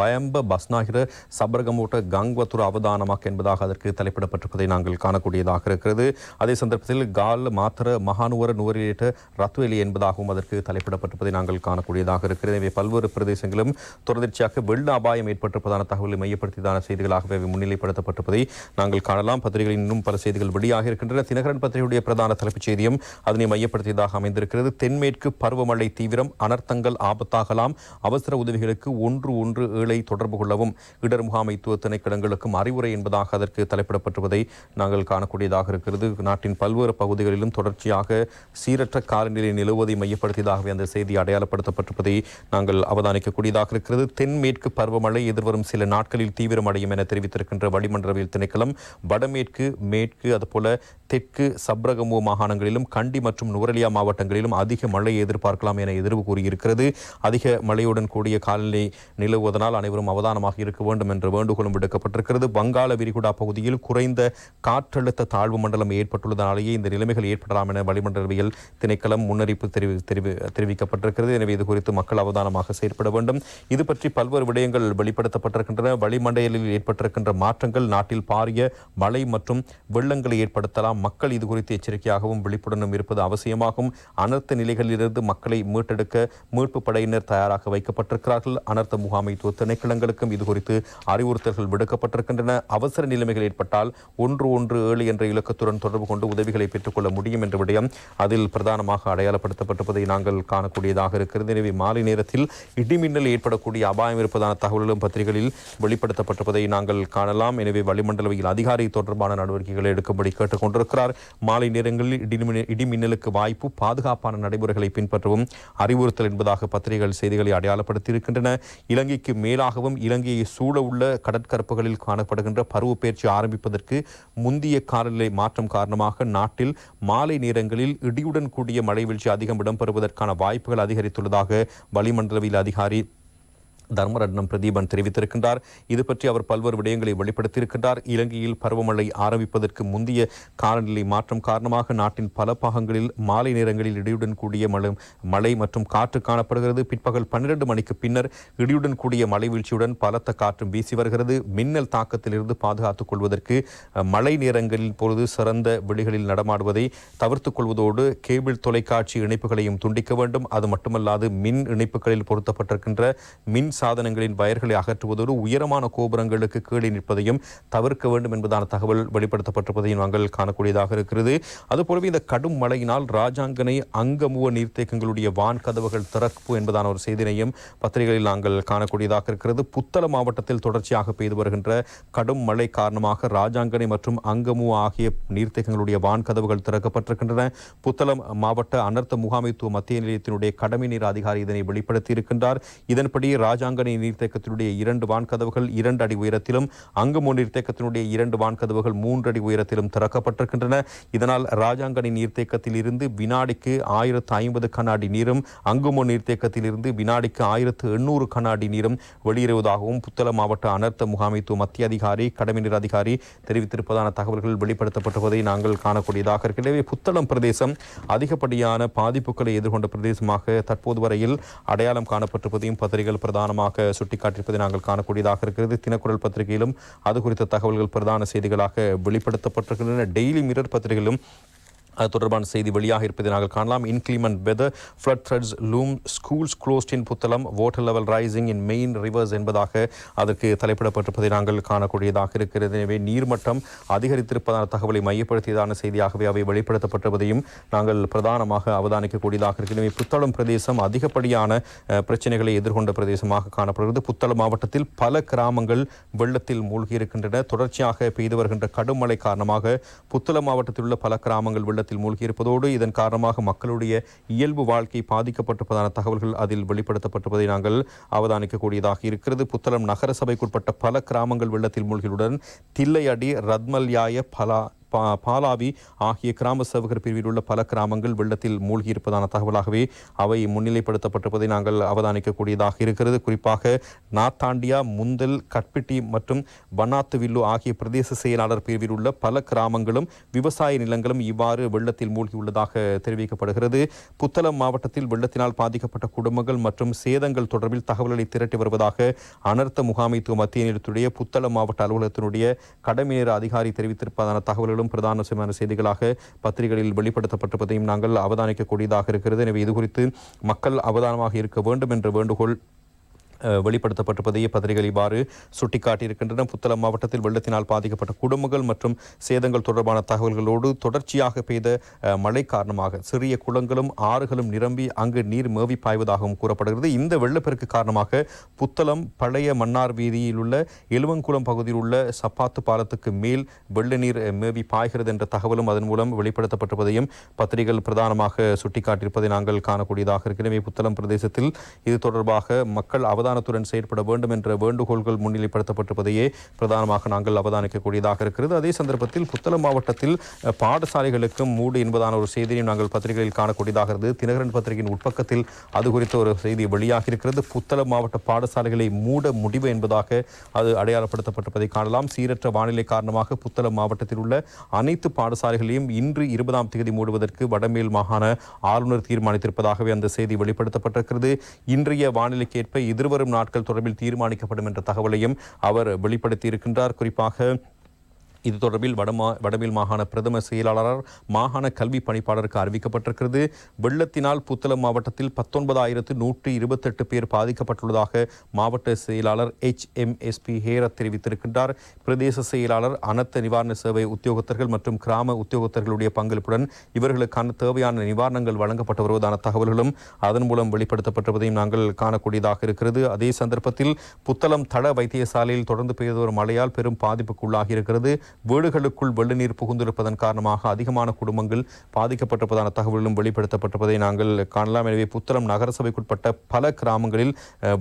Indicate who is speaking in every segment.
Speaker 1: பயம்ப பஸ்நாகிர சபரகமூட்ட கங்வத்துர அவதானமாக் என்பதாக அதற்கு தலைப்பிடப்பட்டிருப்பதை நாங்கள் காணக்கூடியதாக இருக்கிறது. அதே சந்தர்ப்பத்தில் கால் மாத்திர மகானுவர நுவரிலேட்ட ரத்வேலி என்பதாகவும் அதற்கு தலைப்பிடப்பட்டிருப்பதை நாங்கள் காணக்கூடியதாக இருக்கிறது. எனவே பல்வேறு பிரதேசங்களும் தொடர்ச்சியாக வெள்ள அபாயம் ஏற்பட்டிருப்பதான தகவலை மையப்படுத்தியதான செய்திகளாகவே முன்னிலைப்படுத்தப்பட்டிருப்பதை நாங்கள் காணலாம். பத்திரிகைகளில் இன்னும் பல செய்திகள் வெளியாக இருக்கின்றன. தினகரன் பத்திரிகையுடைய பிரதான தலைப்புச் செய்தியும் அதனை மையப்படுத்தியதாக அமைந்திருக்கிறது. தென்மேற்கு பருவமழை தீவிரம் அனர்த்தங்கள் ஆபத்தாகலாம் அவசர உதவிகளுக்கு ஒன்று ஒன்று ஏழு தொடர்பு கொள்ளவும் இடர் முகாமைத்துவ திணைக்களங்களுக்கும் அறிவுரை என்பதாக அதற்கு தலைப்பிடப்பட்டுவதை நாங்கள் காணக்கூடியதாக இருக்கிறது. நாட்டின் பல்வேறு பகுதிகளிலும் தொடர்ச்சியாக சீரற்ற காலநிலை நிலவுவதை மையப்படுத்தியதாகவே அந்த செய்தி அடையாளப்படுத்தப்பட்டிருப்பதை நாங்கள் அவதானிக்கக்கூடியதாக இருக்கிறது. தென்மேற்கு பருவமழை எதிர்வரும் சில நாட்களில் தீவிரமடையும் என தெரிவித்திருக்கின்ற வளிமண்டலவியல் திணைக்களம் வடமேற்கு மேற்கு அதுபோல தெற்கு சப்ரகமு மாகாணங்களிலும் கண்டி மற்றும் நுவரலியா மாவட்டங்களிலும் அதிக மழை எதிர்பார்க்கலாம் என எதிர்வு கூறியிருக்கிறது. அதிக மழையுடன் கூடிய காலநிலை நிலவுவதனால் அனைவரும் அவதானமாக இருக்க வேண்டும் என்ற வேண்டுகோளும் விடுக்கப்பட்டிருக்கிறது. வங்காள விரிகுடா பகுதியில் குறைந்த காற்றழுத்த தாழ்வு மண்டலம் ஏற்பட்டுள்ளதனாலேயே இந்த நிலைமைகள் ஏற்படலாம் என வளிமண்டலவியல் திணைக்களம் முன்னறிப்பு தெரிவி தெரிவி தெரிவிக்கப்பட்டிருக்கிறது. எனவே இது குறித்து மக்கள் அவதானமாக செயற்பட வேண்டும். இது பற்றி பல்வேறு விடயங்கள் வெளிப்படுத்தப்பட்டிருக்கின்றன. வளிமண்டலில் ஏற்பட்டிருக்கின்ற மாற்றங்கள் நாட்டில் பாரிய மழை மற்றும் வெள்ளங்களை ஏற்படுத்தலாம். மக்கள் இது குறித்து எச்சரிக்கையாகவும் விழிப்புடனும் இருப்பது அவசியமாகும். அனர்த்த நிலைகளிலிருந்து மக்களை மீட்டெடுக்க மீட்பு படையினர் தயாராக வைக்கப்பட்டிருக்கிறார்கள். அனர்த்த முகாமைத்துவ திணைக்களங்களுக்கும் இது குறித்து அறிவுறுத்தல்கள் விடுக்கப்பட்டிருக்கின்றன. அவசர நிலைமைகள் ஏற்பட்டால் ஒன்று ஒன்று ஏழு என்ற இலக்கத்துடன் தொடர்பு கொண்டு உதவிகளை பெற்றுக்கொள்ள முடியும் என்ற விடயம் அதில் பிரதானமாக அடையாளப்படுத்தப்பட்டிருப்பதை நாங்கள் காணக்கூடியதாக இருக்கிறது. எனவே மாலை நேரத்தில் இடிமின்னல் ஏற்படக்கூடிய அபாயம் இருப்பதான தகவல்களும் பத்திரிகைகளில் வெளிப்படுத்தப்பட்டிருப்பதை நாங்கள் காணலாம். எனவே வளிமண்டலவையில் அதிகாரி தொடர்பான நடவடிக்கைகளை எடுக்கும்படி கேட்டுக்கொண்டிருக்கிறார். மாலை நேரங்களில் இடிமின்னலுக்கு வாய்ப்பு பாதுகாப்பான நடைமுறைகளை பின்பற்றவும் அறிவுறுத்தல் என்பதாக பத்திரிகைகள் செய்திகளை அடையாளப்படுத்தி இருக்கின்றன இலங்கைக்கு மேலாகவும் இலங்கையை சூழ உள்ள கடற்கரப்புகளில் காணப்படுகின்ற பருவப்பெயர்ச்சி ஆரம்பிப்பதற்கு முந்திய காலநிலை மாற்றம் காரணமாக நாட்டில் மாலை நேரங்களில் இடியுடன் கூடிய மழை வீழ்ச்சி அதிகம் இடம்பெறுவதற்கான வாய்ப்புகள் அதிகரித்துள்ளதாக வளிமண்டலவியல் அதிகாரி தர்மரட்னம் பிரதீபன் தெரிவித்திருக்கின்றார். இது பற்றி அவர் பல்வேறு விடயங்களை வெளிப்படுத்தியிருக்கின்றார். இலங்கையில் பருவமழை ஆரம்பிப்பதற்கு முந்தைய காலநிலை மாற்றம் காரணமாக நாட்டின் பல பாகங்களில் மாலை நேரங்களில் இடியுடன் கூடிய மழை மழை மற்றும் காற்று காணப்படுகிறது. பிற்பகல் பன்னிரண்டு மணிக்கு பின்னர் இடியுடன் கூடிய மழை வீழ்ச்சியுடன் பலத்த காற்றும் வீசி வருகிறது. மின்னல் தாக்கத்திலிருந்து பாதுகாத்துக் கொள்வதற்கு மழை நேரங்களில் பொழுது சிறந்த வெளிகளில் நடமாடுவதை தவிர்த்துக் கொள்வதோடு கேபிள் தொலைக்காட்சி இணைப்புகளையும் துண்டிக்க வேண்டும். அது மட்டுமல்லாது மின் இணைப்புகளில் பொருத்தப்பட்டிருக்கின்ற மின் சாதனங்களின் வயர்களை அகற்றுவதோடு உயரமான கோபுரங்களுக்கு கீழே நிற்பதையும் தவிர்க்க வேண்டும் என்பதான தகவல் வெளிப்படுத்தப்பட்டிருப்பதையும் நாங்கள் காணக்கூடியதாக இருக்கிறது. அதுபோலவே இந்த கடும் மழையினால் ராஜாங்கனை அங்கமுவ நீர்த்தேக்கங்களுடைய வான் கதவுகள் திறப்பு என்பதான ஒரு செய்தினையும் பத்திரிகைகளில் நாங்கள் காணக்கூடியதாக இருக்கிறது. புத்தள மாவட்டத்தில் தொடர்ச்சியாக பெய்து வருகின்ற கடும் மழை காரணமாக ராஜாங்கனை மற்றும் அங்கமுவ ஆகிய நீர்த்தேக்கங்களுடைய வான் கதவுகள் திறக்கப்பட்டிருக்கின்றன. புத்தளம் மாவட்ட அனர்த்த முகாமைத்துவ மத்திய நிலையத்தினுடைய கடமை நீர் அதிகாரி இதனை வெளிப்படுத்தி இதன்படி இதன்படி ராஜாங்கனை நீர்த்தேக்கத்தினுடைய இரண்டு வான்கதவுகள் இரண்டு அடி உயரத்திலும் அங்கமோ நீர்த்தேக்கத்தினுடைய இரண்டு வான்கதவுகள் மூன்று அடி உயரத்திலும் திறக்கப்பட்டிருக்கின்றன. இதனால் ராஜாங்கனை நீர்த்தேக்கத்தில் இருந்து வினாடிக்கு ஆயிரத்து ஐம்பது கண்ணாடி நீரும் அங்குமோ நீர்த்தேக்கத்தில் இருந்து வினாடிக்கு ஆயிரத்து எண்ணூறு கண்ணாடி நீரும் வெளியேறுவதாகவும் புத்தள மாவட்ட அனர்த்த முகாமைத்துவ மத்திய அதிகாரி கடமை நீர் அதிகாரி தெரிவித்திருப்பதான தகவல்கள் வெளிப்படுத்தப்பட்டுவதை நாங்கள் காணக்கூடியதாக இருக்கின்றன புத்தளம் பிரதேசம் அதிகப்படியான பாதிப்புகளை எதிர்கொண்ட பிரதேசமாக தற்போது வரையில் அடையாளம் காணப்பட்டிருப்பதையும் பத்திரிகைகள் பிரதானமாக சுட்டிக்காட்டியிருப்பதை நாங்கள் காணக்கூடியதாக இருக்கிறது. தினக்குரல் பத்திரிகையிலும் அது குறித்த தகவல்கள் பிரதான செய்திகளாக வெளிப்படுத்தப்பட்டிருக்கின்றன. டெய்லி மிரர் பத்திரிகையிலும் அது தொடர்பான செய்தி வெளியாக இருப்பதை நாங்கள் காணலாம். Inclement weather flood threats loom schools closed in Puttalam water level rising in main rivers என்பதாக அதற்கு தலைப்பிடப்பட்டிருப்பதை நாங்கள் காணக்கூடியதாக இருக்கிறது. எனவே நீர்மட்டம் அதிகரித்திருப்பதான தகவலை மையப்படுத்தியதான செய்தியாகவே அவை வெளிப்படுத்தப்பட்டிருப்பதையும் நாங்கள் பிரதானமாக அவதானிக்கக்கூடியதாக இருக்கிறது எனவே புத்தளம் பிரதேசம் அதிகப்படியான பிரச்சனைகளை எதிர்கொண்ட பிரதேசமாக காணப்படுகிறது. புத்தளம் மாவட்டத்தில் பல கிராமங்கள் வெள்ளத்தில் மூழ்கி இருக்கின்றன. தொடர்ச்சியாக பெய்து வருகின்ற கடும் மழை காரணமாக புத்தளம் மாவட்டத்தில் உள்ள பல கிராமங்கள் வெள்ளத்தில் மூழ்கியிருப்பதோடு இதன் காரணமாக மக்களுடைய இயல்பு வாழ்க்கை பாதிக்கப்பட்டிருப்பதான தகவல்கள் அதில் வெளிப்படுத்தப்பட்டிருப்பதை நாங்கள் அவதானிக்கக்கூடியதாக இருக்கிறது. புத்தளம் நகர சபைக்குட்பட்ட பல கிராமங்கள் வெள்ளத்தில் மூழ்கியுடன் தில்லையடி ரத்மல்யாய பலா பா பாலாவி ஆகிய கிராம சேவகர் பிரிவில் உள்ள பல கிராமங்கள் வெள்ளத்தில் மூழ்கியிருப்பதான தகவலாகவே அவை முன்னிலைப்படுத்தப்பட்டிருப்பதை நாங்கள் அவதானிக்கக்கூடியதாக இருக்கிறது. குறிப்பாக நாத்தாண்டியா முந்தல் கட்பிட்டி மற்றும் வண்ணாத்து வில்லு ஆகிய பிரதேச செயலாளர் பிரிவில் உள்ள பல கிராமங்களும் விவசாய நிலங்களும் இவ்வாறு வெள்ளத்தில் மூழ்கியுள்ளதாக தெரிவிக்கப்படுகிறது. புத்தளம் மாவட்டத்தில் வெள்ளத்தினால் பாதிக்கப்பட்ட குடும்பங்கள் மற்றும் சேதங்கள் தொடர்பில் தகவல்களை திரட்டி வருவதாக அனர்த்த முகாமைத்துவ மத்திய நிலையத்துடைய புத்தளம் மாவட்ட அலுவலகத்தினுடைய கடமை நேர அதிகாரி தெரிவித்திருப்பதான தகவல்கள் தகவல்களும் பிரதான செய்திகளாக பத்திரிகைகளில் வெளிப்படுத்தப்பட்டிருப்பதையும் நாங்கள் அவதானிக்கக்கூடியதாக இருக்கிறது. எனவே இதுகுறித்து மக்கள் அவதானமாக இருக்க வேண்டும் என்ற வேண்டுகோள் அஹ், வெளிப்படுத்தப்பட்டிருப்பதையே பத்திரிகை இவ்வாறு சுட்டிக்காட்டியிருக்கின்றன. புத்தளம் மாவட்டத்தில் வெள்ளத்தினால் பாதிக்கப்பட்ட குடும்பங்கள் மற்றும் சேதங்கள் தொடர்பான தகவல்களோடு தொடர்ச்சியாக பெய்த மழை காரணமாக சிறிய குளங்களும் ஆறுகளும் நிரம்பி அங்கு நீர் மேவி பாய்வதாகவும் கூறப்படுகிறது. இந்த வெள்ளப்பெருக்கு காரணமாக புத்தளம் பழைய மன்னார் வீதியில் உள்ள எலுவங்குளம் பகுதியில் உள்ள சப்பாத்து பாலத்துக்கு மேல் வெள்ள நீர் மேவி பாய்கிறது என்ற தகவலும் அதன் மூலம் வெளிப்படுத்தப்பட்டிருப்பதையும் பத்திரிகைகள் பிரதானமாக சுட்டிக்காட்டியிருப்பதை நாங்கள் காணக்கூடியதாக இருக்கிறது புத்தளம் பிரதேசத்தில் இது தொடர்பாக மக்கள் சமாதானத்துடன் செயற்பட வேண்டும் என்ற வேண்டுகோள்கள் முன்னிலைப்படுத்தப்பட்டிருப்பதையே பிரதானமாக நாங்கள் அவதானிக்கக்கூடியதாக இருக்கிறது. அதே சந்தர்ப்பத்தில் புத்தளம் மாவட்டத்தில் அஹ், பாடசாலைகளுக்கும் மூடு என்பதான ஒரு செய்தியை நாங்கள் பத்திரிகைகளில் காணக்கூடியதாக இருந்தது. தினகரன் பத்திரிகையின் உட்பக்கத்தில் அது குறித்த ஒரு செய்தி வெளியாகி இருக்கிறது. புத்தளம் மாவட்ட பாடசாலைகளை மூட முடிவு என்பதாக அது அடையாளப்படுத்தப்பட்டிருப்பதை காணலாம். சீரற்ற வானிலை காரணமாக புத்தளம் மாவட்டத்தில் உள்ள அனைத்து பாடசாலைகளையும் இன்று இருபதாம் தேதி மூடுவதற்கு வடமேல் மாகாண ஆளுநர் தீர்மானித்திருப்பதாகவே அந்த செய்தி வெளிப்படுத்தப்பட்டிருக்கிறது. இன்றைய வானிலைக்கேற்ப எதிர்வரும் நாட்கள் தொடர்பில் தீர்மானிக்கப்படும் என்ற தகவலையும் அவர் வெளிப்படுத்தியிருக்கின்றார். குறிப்பாக இது தொடர்பில் வடமா வடமேல் மாகாண பிரதம செயலாளர் மாகாண கல்வி பணிப்பாளருக்கு அறிவிக்கப்பட்டிருக்கிறது. வெள்ளத்தினால் புத்தளம் மாவட்டத்தில் பத்தொன்பதாயிரத்து நூற்றி இருபத்தெட்டு பேர் பாதிக்கப்பட்டுள்ளதாக மாவட்ட செயலாளர் H. M. S. P. Herath தெரிவித்திருக்கின்றார். பிரதேச செயலாளர் அனர்த்த நிவாரண சேவை உத்தியோகத்தர்கள் மற்றும் கிராம உத்தியோகத்தர்களுடைய பங்களிப்புடன் இவர்களுக்கான தேவையான நிவாரணங்கள் வழங்கப்பட்டு வருவதான தகவல்களும் அதன் மூலம் வெளிப்படுத்தப்பட்டிருப்பதையும் நாங்கள் காணக்கூடியதாக இருக்கிறது. அதே சந்தர்ப்பத்தில் புத்தளம் தட வைத்தியசாலையில் தொடர்ந்து பெய்து வரும் மழையால் பெரும் பாதிப்புக்குள்ளாகி இருக்கிறது வீடுகளுக்குள் வெள்ள நீர் புகுந்திருப்பதன் காரணமாக அதிகமான குடும்பங்கள் பாதிக்கப்பட்டிருப்பதான தகவல்களும் வெளிப்படுத்தப்பட்டிருப்பதை நாங்கள் காணலாம். எனவே புத்தளம் நகரசபைக்குட்பட்ட பல கிராமங்களில்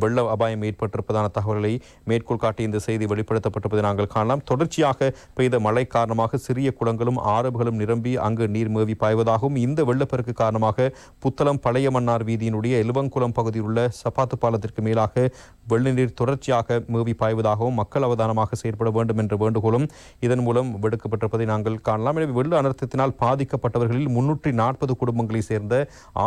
Speaker 1: வெள்ள அபாயம் ஏற்பட்டிருப்பதான தகவல்களை மேற்கோள் காட்டி இந்த செய்தி வெளிப்படுத்தப்பட்டிருப்பதை நாங்கள் காணலாம். தொடர்ச்சியாக பெய்த மழை காரணமாக சிறிய குளங்களும் ஆறுகளும் நிரம்பி அங்கு நீர் மேவி பாய்வதாகவும் இந்த வெள்ளப்பெருக்கு காரணமாக புத்தளம் பழைய மன்னார் வீதியினுடைய எலுவங்குளம் பகுதியில் உள்ள சப்பாத்து பாலத்திற்கு மேலாக வெள்ள நீர் தொடர்ச்சியாக மேவி பாய்வதாகவும் மக்கள் அவதானமாக செயற்பட வேண்டும் என்ற வேண்டுகோளும் இதன் மூலம் விடுக்கப்பட்டிருப்பதை நாங்கள் காணலாம். எனவே வெள்ள அனர்த்தத்தினால் பாதிக்கப்பட்டவர்களில் முன்னூற்றி நாற்பது குடும்பங்களை சேர்ந்த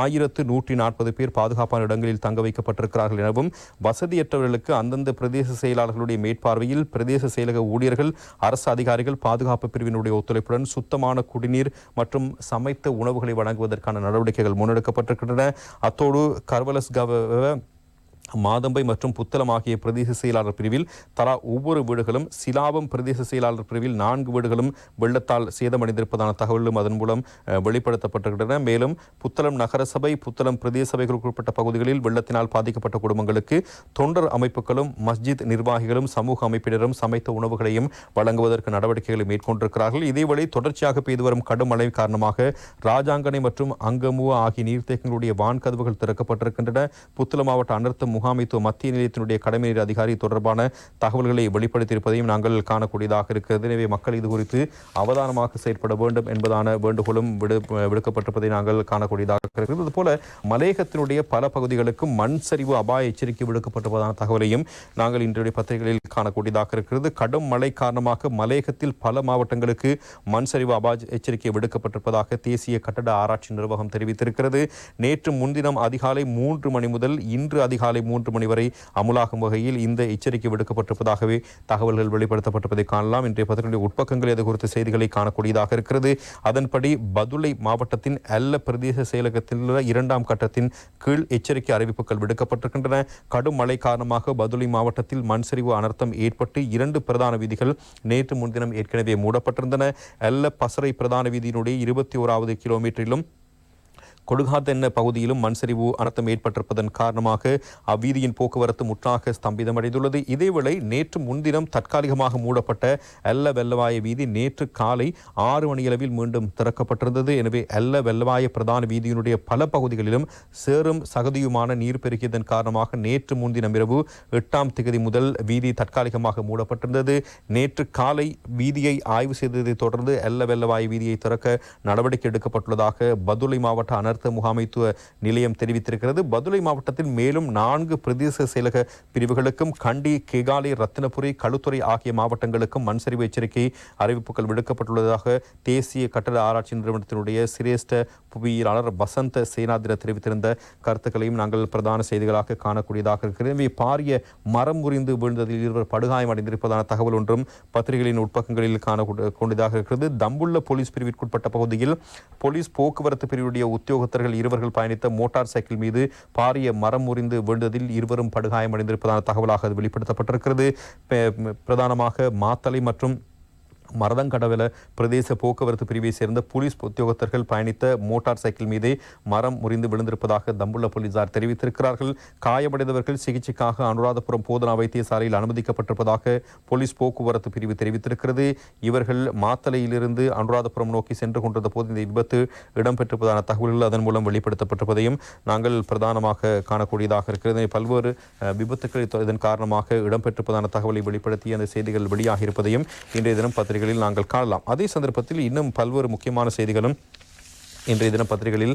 Speaker 1: ஆயிரத்து நூற்றி நாற்பது பேர் பாதுகாப்பான இடங்களில் தங்க வைக்கப்பட்டிருக்கிறார்கள் எனவும் வசதியற்றவர்களுக்கு அந்தந்த பிரதேச செயலாளர்களுடைய மேற்பார்வையில் பிரதேச செயலக ஊழியர்கள் அரசு அதிகாரிகள் பாதுகாப்பு பிரிவினுடைய ஒத்துழைப்புடன் சுத்தமான குடிநீர் மற்றும் சமைத்த உணவுகளை வழங்குவதற்கான நடவடிக்கைகள் முன்னெடுக்கப்பட்டிருக்கின்றன. அத்தோடு கர்வலஸ் கவ மாதம்பை மற்றும் புத்தளம் ஆகிய பிரதேச செயலாளர் பிரிவில் தலா ஒவ்வொரு வீடுகளும் சிலாபம் பிரதேச செயலாளர் பிரிவில் நான்கு வீடுகளும் வெள்ளத்தால் சேதமடைந்திருப்பதான தகவலும் அதன் மூலம் வெளிப்படுத்தப்பட்டிருக்கின்றன. மேலும் புத்தளம் நகரசபை புத்தளம் பிரதேச சபைகளுக்கு உட்பட்ட பகுதிகளில் வெள்ளத்தினால் பாதிக்கப்பட்ட குடும்பங்களுக்கு தொண்டர் அமைப்புகளும் மஸ்ஜித் நிர்வாகிகளும் சமூக அமைப்பினரும் சமைத்த உணவுகளையும் வழங்குவதற்கு நடவடிக்கைகளை மேற்கொண்டிருக்கிறார்கள். இதேவேளை தொடர்ச்சியாக பெய்து வரும் கடும் மழை காரணமாக ராஜாங்கனை மற்றும் அங்கமுவ ஆகிய நீர்த்தேக்கங்களுடைய வான்கதவுகள் திறக்கப்பட்டிருக்கின்றன. புத்தளம் மாவட்ட அனர்த்த முகாமைத்துவ மத்திய நிலையத்தினுடைய கடமை நீர் அதிகாரி தொடர்பான தகவல்களை வெளிப்படுத்தியிருப்பதையும் நாங்கள் காணக்கூடியதாக இருக்கிறது. எனவே மக்கள் இது குறித்து அவதானமாக செயற்பட வேண்டும் என்பதான வேண்டுகோளும் விடு விடுக்கப்பட்டிருப்பதை நாங்கள் காணக்கூடியதாக இருக்கிறது. அதுபோல மலையகத்தினுடைய பல பகுதிகளுக்கும் மண் சரிவு அபாய எச்சரிக்கை விடுக்கப்பட்டிருப்பதான தகவலையும் நாங்கள் இன்றைய பத்திரிகைகளில் காணக்கூடியதாக இருக்கிறது. கடும் மழை காரணமாக மலையகத்தில் பல மாவட்டங்களுக்கு மண் சரிவு அபாய எச்சரிக்கை விடுக்கப்பட்டிருப்பதாக தேசிய கட்டட ஆராய்ச்சி நிர்வாகம் தெரிவித்திருக்கிறது. நேற்று முன்தினம் அதிகாலை மூன்று மணி முதல் இன்று அதிகாலை மூன்று மணி வரை அமுலாகும் வகையில் இந்த எச்சரிக்கை விடுக்கப்பட்டிருப்பதாகவே தகவல்கள் வெளிப்படுத்தப்பட்டிருப்பதை காணலாம். இன்றைய பத்திரிகையுடைய உட்பக்கங்கள் இது குறித்த செய்திகளை காணக்கூடியதாக இருக்கிறது. அதன்படி பதுளை மாவட்டத்தின் அல்ல பிரதேச செயலகத்தில் உள்ள இரண்டாம் கட்டத்தின் கீழ் எச்சரிக்கை அறிவிப்புகள் விடுக்கப்பட்டிருக்கின்றன. கடும் மழை காரணமாக பதுளை மாவட்டத்தில் மண் சரிவு அனர்த்தம் ஏற்பட்டு இரண்டு பிரதான வீதிகள் நேற்று முன்தினம் ஏற்கனவே மூடப்பட்டிருந்தன. அல்ல பசறை பிரதான வீதியினுடைய இருபத்தி ஓராவது கிலோமீட்டரிலும் கொடுகாத்தென்ன பகுதியிலும் மண் சரிவு அனர்த்தம் ஏற்பட்டிருப்பதன் காரணமாக அவ்வீதியின் போக்குவரத்து முற்றாக ஸ்தம்பிதமடைந்துள்ளது. இதேவேளை நேற்று முன்தினம் தற்காலிகமாக மூடப்பட்ட எல்ல வெள்ளவாய வீதி நேற்று காலை ஆறு மணியளவில் மீண்டும் திறக்கப்பட்டிருந்தது. எனவே எல்ல வெள்ளவாய பிரதான வீதியினுடைய பல பகுதிகளிலும் சேரும் சகதியுமான நீர் பெருகியதன் காரணமாக நேற்று முன்தினம் இரவு எட்டாம் திகதி முதல் வீதி தற்காலிகமாக மூடப்பட்டிருந்தது. நேற்று காலை வீதியை ஆய்வு செய்ததைத் தொடர்ந்து எல்ல வெள்ளவாய வீதியை திறக்க நடவடிக்கை எடுக்கப்பட்டுள்ளதாக பதுளை மாவட்ட அனர்த்த முகாமைத்துவ நிலையம் தெரிவித்திருக்கிறது. பதுளை மாவட்டத்தில் மேலும் நான்கு பிரதேச செயலக பிரிவுகளுக்கும் கண்டி கேகாலை ரத்தினபுரி களுத்துறை ஆகிய மாவட்டங்களுக்கும் மண் சரிவு எச்சரிக்கை அறிவிப்புகள் விடுக்கப்பட்டுள்ளதாக தேசிய கட்டட ஆராய்ச்சி நிறுவனத்தினுடைய சிரேஷ்ட புவியியலாளர் வசந்த சேனாதிர தெரிவித்திருந்த கருத்துக்களையும் நாங்கள் பிரதான செய்திகளாக காணக்கூடியதாக இருக்கிறது. எனவே பாரிய மரம் முறிந்து வீழ்ந்ததில் இருவர் படுகாயம் அடைந்திருப்பதான தகவல் ஒன்றும் பத்திரிகைகளின் உட்பக்கங்களில் காணக்கூடியதாக இருக்கிறது. தம்புள்ள போலீஸ் பிரிவிற்குட்பட்ட பகுதியில் போலீஸ் போக்குவரத்து பிரிவுடைய உத்தியோக உத்தியோகத்தர்கள் இருவர்கள் பயணித்த மோட்டார் சைக்கிள் மீது பாரிய மரம் முறிந்து விழுந்ததில் இருவரும் படுகாயமடைந்திருப்பதான தகவலாக அது வெளிப்படுத்தப்பட்டிருக்கிறது. பிரதானமாக மாத்தலை மற்றும் மரதங்கடவல பிரதேச போக்குவரத்து பிரிவை சேர்ந்த போலீஸ் உத்தியோகத்தர்கள் பயணித்த மோட்டார் சைக்கிள் மீதே மரம் முறிந்து விழுந்திருப்பதாக தம்புள்ள போலீசார் தெரிவித்திருக்கிறார்கள். காயமடைந்தவர்கள் சிகிச்சைக்காக அனுராதபுரம் போதனா வைத்தியசாலையில் அனுமதிக்கப்பட்டிருப்பதாக போலீஸ் போக்குவரத்து பிரிவு தெரிவித்திருக்கிறது. இவர்கள் மாத்தலையிலிருந்து அனுராதபுரம் நோக்கி சென்று கொண்டிருந்த போது இந்த விபத்து இடம்பெற்றிருப்பதான தகவல்கள் அதன் மூலம் வெளிப்படுத்தப்பட்டிருப்பதையும் நாங்கள் பிரதானமாக காணக்கூடியதாக இருக்கிறது. பல்வேறு விபத்துக்கள் இதன் காரணமாக இடம்பெற்றிருப்பதான தகவலை வெளிப்படுத்தி அந்த செய்திகள் வெளியாகி இருப்பதையும் இன்றைய தினம் பத்திரிகைகளில் நாங்கள் காணலாம். அதே சந்தர்ப்பத்தில் இன்னும் பல்வேறு முக்கியமான செய்திகளும் இன்றைய தின பத்திரிகைகளில்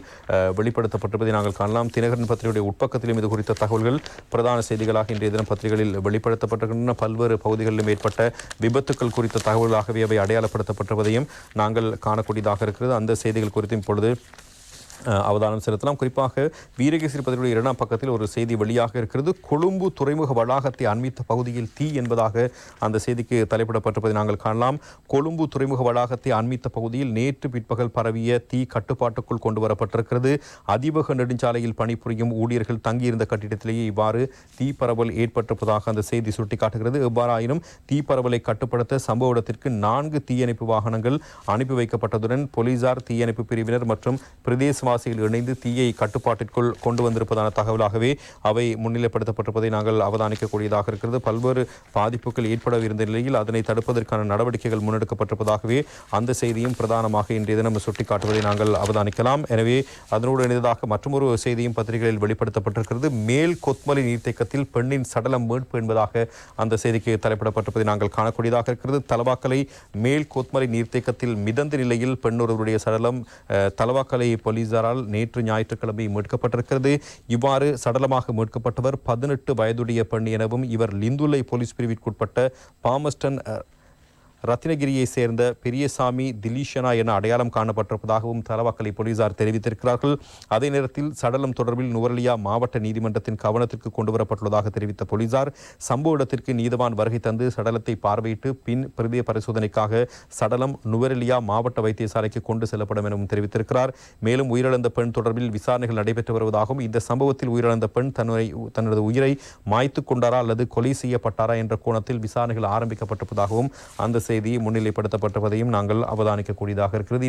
Speaker 1: வெளிப்படுத்தப்பட்டிருப்பதை நாங்கள் காணலாம். தினகரன் பத்திரிகையுடைய உட்பக்கத்திலும் இது குறித்த தகவல்கள் பிரதான செய்திகளாக இன்றைய தின பத்திரிகைகளில் வெளிப்படுத்தப்பட்டிருக்கின்றன. பல்வேறு பகுதிகளிலும் ஏற்பட்ட விபத்துக்கள் குறித்த தகவல்களாகவே அவை அடையாளப்படுத்தப்பட்டிருப்பதையும் நாங்கள் காணக்கூடியதாக இருக்கிறது. அந்த செய்திகள் குறித்தும் இப்பொழுது அவதானம் செலுத்தலாம். குறிப்பாக வீரகேசரி பதிவுடைய இரண்டாம் பக்கத்தில் ஒரு செய்தி வெளியாக இருக்கிறது. கொழும்பு துறைமுக வளாகத்தை அண்மித்த பகுதியில் தீ என்பதாக அந்த செய்திக்கு தலைப்பிடப்பட்டிருப்பதை நாங்கள் காணலாம். கொழும்பு துறைமுக வளாகத்தை அண்மித்த பகுதியில் நேற்று பிற்பகல் பரவிய தீ கட்டுப்பாட்டுக்குள் கொண்டு வரப்பட்டிருக்கிறது. அதிபக நெடுஞ்சாலையில் பணிபுரியும் ஊழியர்கள் தங்கியிருந்த கட்டிடத்திலேயே இவ்வாறு தீ பரவல் ஏற்பட்டிருப்பதாக அந்த செய்தி சுட்டிக்காட்டுகிறது. எவ்வாறாயினும் தீ பரவலை கட்டுப்படுத்த சம்பவ இடத்திற்கு நான்கு தீயணைப்பு வாகனங்கள் அனுப்பி வைக்கப்பட்டதுடன் போலீசார் தீயணைப்பு பிரிவினர் மற்றும் பிரதேசவாசிகள் இணைந்து தீயை கட்டுப்பாட்டிற்குள் கொண்டு வந்திருப்பதான தகவலாகவே அவை முன்னிலைப்படுத்தப்பட்டிருப்பதை நாங்கள் அவதானிக்கக்கூடியதாக இருக்கிறது. பல்வேறு பாதிப்புகள் ஏற்படவிருந்த நிலையில் அதனை தடுப்பதற்கான நடவடிக்கைகள் முன்னெடுக்கப்பட்டிருப்பதாகவே அந்த செய்தியும் பிரதானமாக இன்றைய தினம் சுட்டிக்காட்டுவதை நாங்கள் அவதானிக்கலாம். எனவே அதனோடு இணைந்ததாக மற்றொரு செய்தியும் பத்திரிகைகளில் வெளிப்படுத்தப்பட்டிருக்கிறது. மேல் கொத்மலை நீர்த்தேக்கத்தில் பெண்ணின் சடலம் மீட்பு என்பதாக அந்த செய்திக்கு தலைப்பிடப்பட்டிருப்பதை நாங்கள் காணக்கூடியதாக இருக்கிறது. தலவாக்கலை மேல் கொத்மலை நீர்த்தேக்கத்தில் மிதந்த நிலையில் பெண் ஒருவருடைய சடலம் தலவாக்கலை போலீசார் போலீசாரால் நேற்று ஞாயிற்றுக்கிழமை மீட்கப்பட்டிருக்கிறது. இவ்வாறு சடலமாக மீட்கப்பட்டவர் பதினெட்டு வயதுடைய பெண் எனவும் இவர் லிந்துலை போலீஸ் பிரிவிற்குட்பட்ட பாமஸ்டன் ரத்தினகிரியைச் ரத்தினகிரியை சேர்ந்த பெரியசாமி திலீஷனா என அடையாளம் காணப்பட்டிருப்பதாகவும் தலவாக்கலை போலீசார் தெரிவித்திருக்கிறார்கள். அதே நேரத்தில் சடலம் தொடர்பில் நுவரலியா மாவட்ட நீதிமன்றத்தின் கவனத்திற்கு கொண்டு வரப்பட்டுள்ளதாக தெரிவித்த போலீசார் சம்பவ இடத்திற்கு நீதவான் வருகை தந்து சடலத்தை பார்வையிட்டு பின் பிரதேய பரிசோதனைக்காக சடலம் நுவரெலியா மாவட்ட வைத்தியசாலைக்கு கொண்டு செல்லப்படும் எனவும் தெரிவித்திருக்கிறார். மேலும் உயிரிழந்த பெண் தொடர்பில் விசாரணைகள் நடைபெற்று வருவதாகவும் இந்த சம்பவத்தில் உயிரிழந்த பெண் தன்னுடைய தனது உயிரை மாய்த்துக் கொண்டாரா அல்லது கொலை செய்யப்பட்டாரா என்ற கோணத்தில் விசாரணைகள் ஆரம்பிக்கப்பட்டிருப்பதாகவும் அந்த செய்தி முன்னிலைப்படுத்தப்பட்டிருப்பதையும் நாங்கள் அவதானிக்கக்கூடியதாக இருக்கிறது.